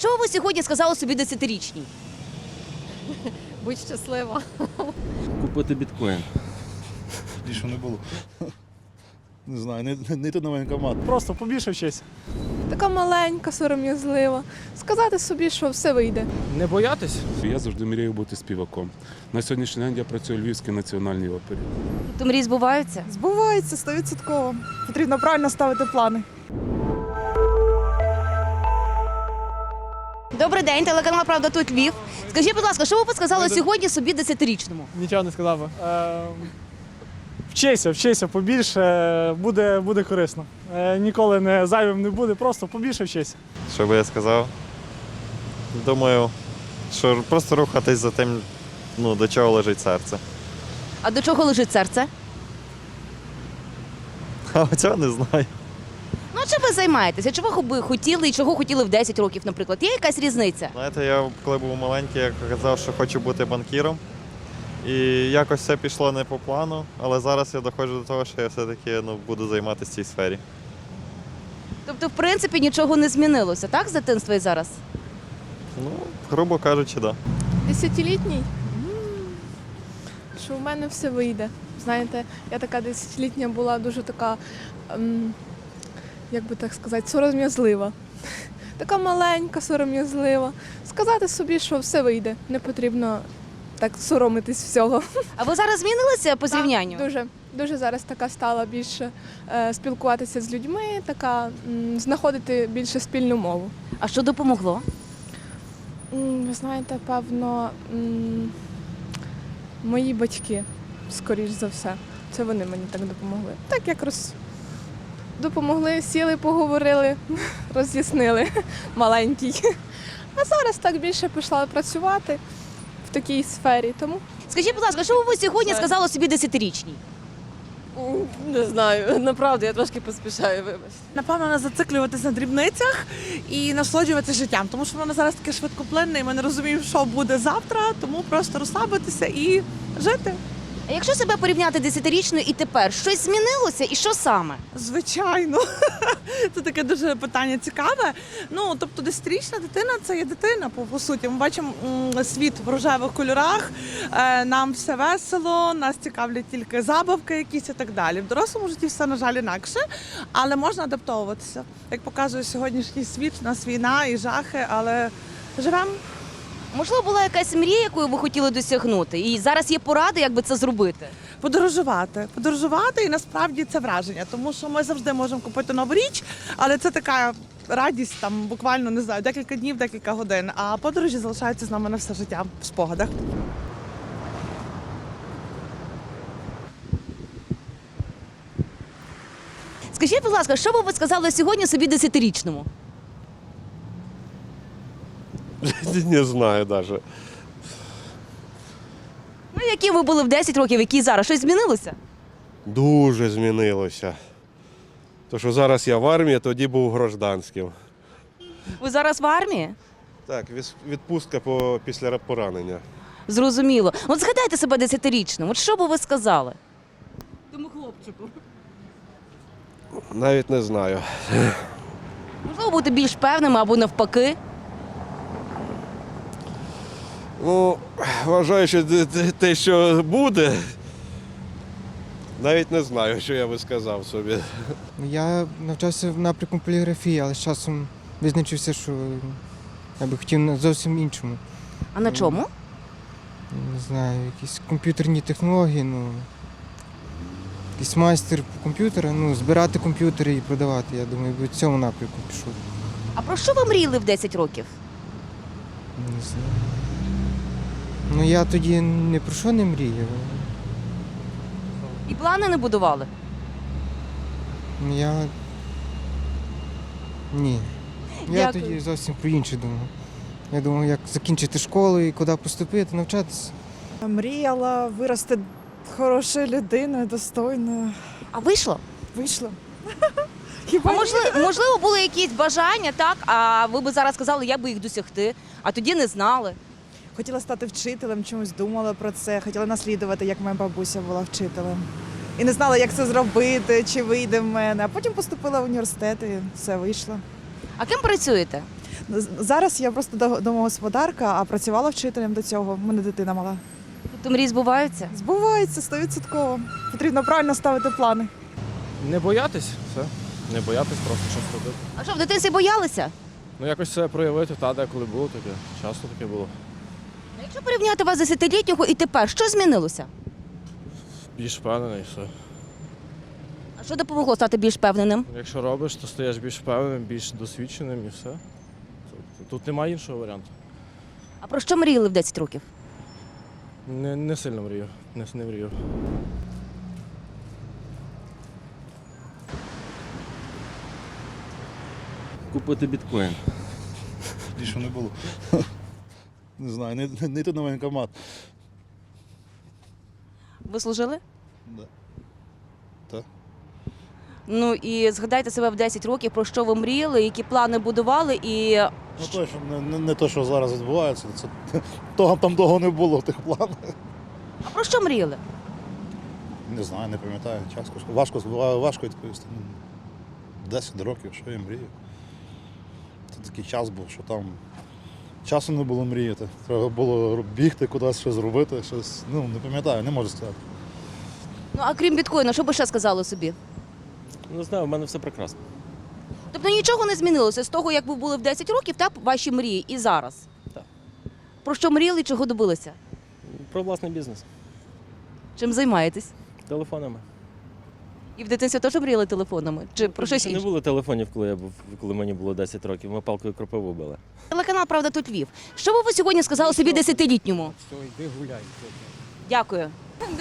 Що ви сьогодні сказали собі десятирічній? Будь щаслива. Купити біткоін. Більше не було. Не знаю, не, не, не йти на воєнкомат. Просто побільше вчись. Така маленька, сором'язлива. Сказати собі, що все вийде. Не боятись. Я завжди мрію бути співаком. На сьогоднішній день я працюю у Львівській національній опері. То мрії збуваються? Збувається стовідсотково. Потрібно правильно ставити плани. День, телеканал Правда тут Львів. Скажіть, будь ласка, що ви б сказали сьогодні собі десятирічному? Нічого не сказав би. Е, вчися, вчися побільше, буде, буде корисно. Е, ніколи не зайвим не буде, просто побільше вчися. Що би я сказав? Думаю, що просто рухатись за тим, ну, до чого лежить серце. А до чого лежить серце? А цього не знаю. Ну, чим ви займаєтеся? Чого би хотіли і чого хотіли в 10 років, наприклад? Є якась різниця? Знаєте, я коли був маленький, я казав, що хочу бути банкіром. І якось все пішло не по плану, але зараз я доходжу до того, що я все-таки ну, буду займатися в цій сфері. Тобто, в принципі, нічого не змінилося, так, з дитинства і зараз? Ну, грубо кажучи, так. Да. Десятилітній? Що в мене все вийде. Знаєте, я така десятилітня була дуже така, як би так сказати, сором'язлива. Така маленька, сором'язлива. Сказати собі, що все вийде. Не потрібно так соромитись всього. А ви зараз змінилися по зрівнянню? Дуже, дуже зараз така стала більше е, спілкуватися з людьми, така м, знаходити більше спільну мову. А що допомогло? М, Ви знаєте, певно, м, мої батьки, скоріш за все. Це вони мені так допомогли. Так як роз... допомогли, сіли, поговорили, роз'яснили маленький. А зараз так більше пішла працювати в такій сфері. Тому Скажіть, будь ласка, що ви сьогодні сказали собі десятирічній? Не знаю, направду, я трошки поспішаю, вибач. Напевно, не зациклюватися на дрібницях і насолоджуватися життям, тому що воно зараз таке швидкоплинне, і ми не розуміємо, що буде завтра, тому просто розслабитися і жити. А якщо себе порівняти десятирічною і тепер, щось змінилося і що саме? Звичайно, це таке дуже питання цікаве. Ну тобто, десятирічна дитина це є дитина, по, по суті. Ми бачимо світ в рожевих кольорах. Е, нам все весело, нас цікавлять тільки забавки, якісь і так далі. В дорослому житті все на жаль інакше, але можна адаптовуватися. Як показує сьогоднішній світ, у нас війна і жахи, але живемо. Можливо, була якась мрія, якою ви хотіли досягнути, і зараз є поради, як би це зробити. Подорожувати, подорожувати, і насправді це враження, тому що ми завжди можемо купити нову річ, але це така радість там буквально не знаю, декілька днів, декілька годин. А подорожі залишаються з нами на все життя в спогадах. Скажіть, будь ласка, що би ви сказали сьогодні собі десятирічному? Не знаю навіть. Ну, які ви були в 10 років, які зараз? Щось змінилося? Дуже змінилося. То, що зараз я в армії, тоді був гражданським. Ви зараз в армії? Так, віс- відпустка по, після поранення. Зрозуміло. От згадайте себе десятирічним. От що би ви сказали? Тому хлопчику. Навіть не знаю. Можливо, бути більш певним або навпаки. Ну, вважаю, що те- що буде, навіть не знаю, що я би сказав собі. Я навчався в напрямку поліграфії, але з часом визначився, що я би хотів на зовсім іншому. А на чому? Не знаю, якісь комп'ютерні технології, ну. Якийсь майстер комп'ютера, ну, збирати комп'ютери і продавати. Я думаю, би в цьому напрямку пішов. А про що ви мріяли в 10 років? Не знаю. Ну я тоді не про що не мріяв. І плани не будували? Я. Ні. Я Дякую. тоді зовсім про інше думав. Я думав, як закінчити школу і куди поступити, навчатися. Мріяла вирости хорошою людиною, достойною. А вийшло? Вийшло. А Хіба можливо, можливо, були якісь бажання, так? А ви би зараз сказали, як би їх досягти, а тоді не знали. Хотіла стати вчителем, чомусь думала про це, хотіла наслідувати, як моя бабуся була вчителем. І не знала, як це зробити, чи вийде в мене. А потім поступила в університет і все вийшло. А ким працюєте? Зараз я просто домогосподарка, а працювала вчителем до цього. У мене дитина мала. Тобто мрії збуваються? Збувається стовідсотково. Потрібно правильно ставити плани. Не боятись, все. Не боятись, просто щось робити. А що, в дитинстві боялися? Ну якось це проявити, та деколи було таке. Часто таке було. А Якщо порівняти вас десятилітнього і тепер, що змінилося? Більш впевнений, все. А що допомогло стати більш впевненим? Якщо робиш, то стаєш більш впевненим, більш досвідченим і все. Тобто Тут немає іншого варіанту. А про що мріяли в 10 років? Не, не сильно мрію. Не, не мрію. Купити біткоін. Більше не було. Не знаю, не, не, йти на воєнкомат. Ви служили? Да. Так. Ну і згадайте себе в 10 років, про що ви мріяли, які плани будували, і Ну точно, не, не, не те, що зараз відбувається. Це, того, там того не було в тих планах. а про що мріяли? Не знаю, не пам'ятаю. Часко, важко, важко відповісти. Ну, 10 років, що я мрію. Це такий час був, що там часу не було мріяти. Треба було бігти кудись, щось робити, щось. Ну, не пам'ятаю, не можу сказати. Ну а крім біткоїну, що би ще сказали собі? Не знаю, в мене все прекрасно. Тобто нічого не змінилося з того, як ви були в 10 років, та ваші мрії і зараз. Так. Про що мріяли і чого добилися? Про власний бізнес. Чим займаєтесь? Телефонами. І в дитинстві теж мріяли телефонами? Чи про щось Не було телефонів, коли я був, коли мені було 10 років. Ми палкою кропиву били. Телеканал Правда тут Львів. Що би ви сьогодні сказали собі десятилітньому? Все, йди гуляй. Дякую.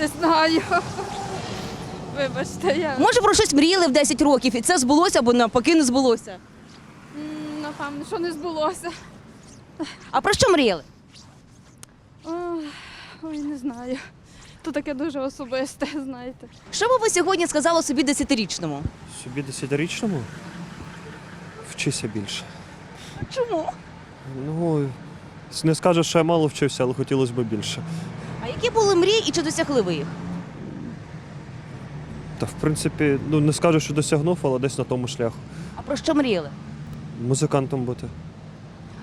Не знаю. Вибачте, я Може, про щось мріяли в 10 років, і це збулося або навпаки не збулося. М, напевно, що не збулося. А про що мріяли? Ой, Ой, не знаю. То таке дуже особисте, знаєте. Що би ви сьогодні сказали собі десятирічному? Собі десятирічному? Вчися більше. Чому? Ну, не скажу, що я мало вчився, але хотілося б більше. А які були мрії і чи досягли ви їх? Та в принципі, ну не скажу, що досягнув, але десь на тому шляху. А про що мріяли? Музикантом бути.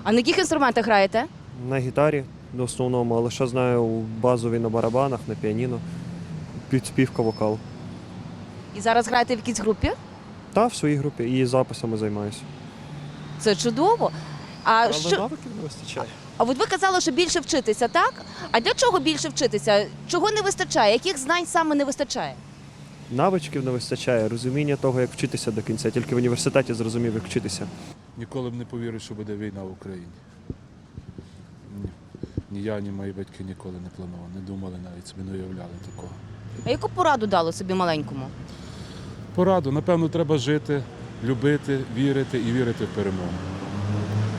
А на яких інструментах граєте? На гітарі в основному, але ще знаю базові на барабанах, на піаніно, підспівка, вокал. І зараз граєте в якійсь групі? Та в своїй групі і записами займаюся. Це чудово. А Але що навиків не вистачає. а от ви казали, що більше вчитися, так? А для чого більше вчитися? Чого не вистачає? Яких знань саме не вистачає? Навичків не вистачає, розуміння того, як вчитися до кінця. Тільки в університеті зрозумів, як вчитися. Ніколи б не повірив, що буде війна в Україні. Ні. Я, ні мої батьки ніколи не планували, не думали навіть собі, не уявляли такого. А яку пораду дали собі маленькому? Пораду, напевно, треба жити, любити, вірити і вірити в перемогу.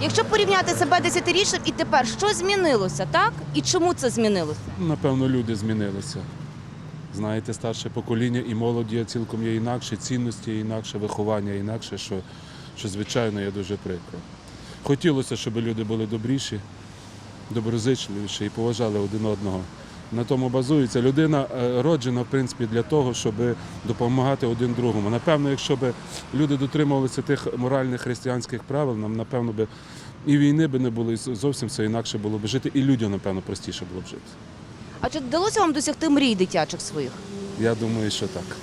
Якщо порівняти себе десятирічним і тепер, що змінилося, так? І чому це змінилося? Напевно, люди змінилися. Знаєте, старше покоління і молоді цілком є інакше, цінності є інакше, виховання інакше, що, що звичайно є дуже прикро. Хотілося, щоб люди були добріші, доброзичливіші і поважали один одного. На тому базується. Людина е, роджена, в принципі, для того, щоб допомагати один другому. Напевно, якщо б люди дотримувалися тих моральних християнських правил, нам, напевно, би і війни би не було, і зовсім все інакше було б жити, і людям, напевно, простіше було б жити. А чи вдалося вам досягти мрій дитячих своїх? Я думаю, що так.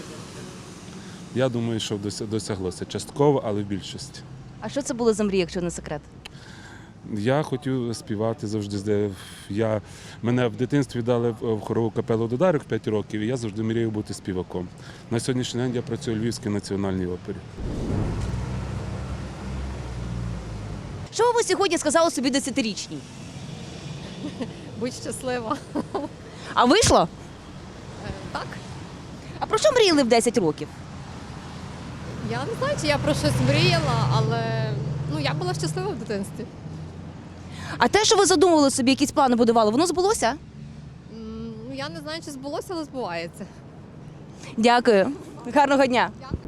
Я думаю, що досяглося частково, але в більшості. А що це були за мрії, якщо не секрет? Я хотів співати завжди. Я, мене в дитинстві дали в в хорову капелу Додарок 5 років, і я завжди мріяв бути співаком. На сьогоднішній день я працюю у Львівській національній опері. Що ви сьогодні сказали собі десятирічній? Будь щаслива. А вийшло? Так. А про що мріяли в 10 років? Я не знаю, чи я про щось мріяла, але ну я була щаслива в дитинстві. А те, що ви задумували собі, якісь плани будували, воно збулося? Ну я не знаю, чи збулося, але збувається. Дякую. Гарного дня. Дякую.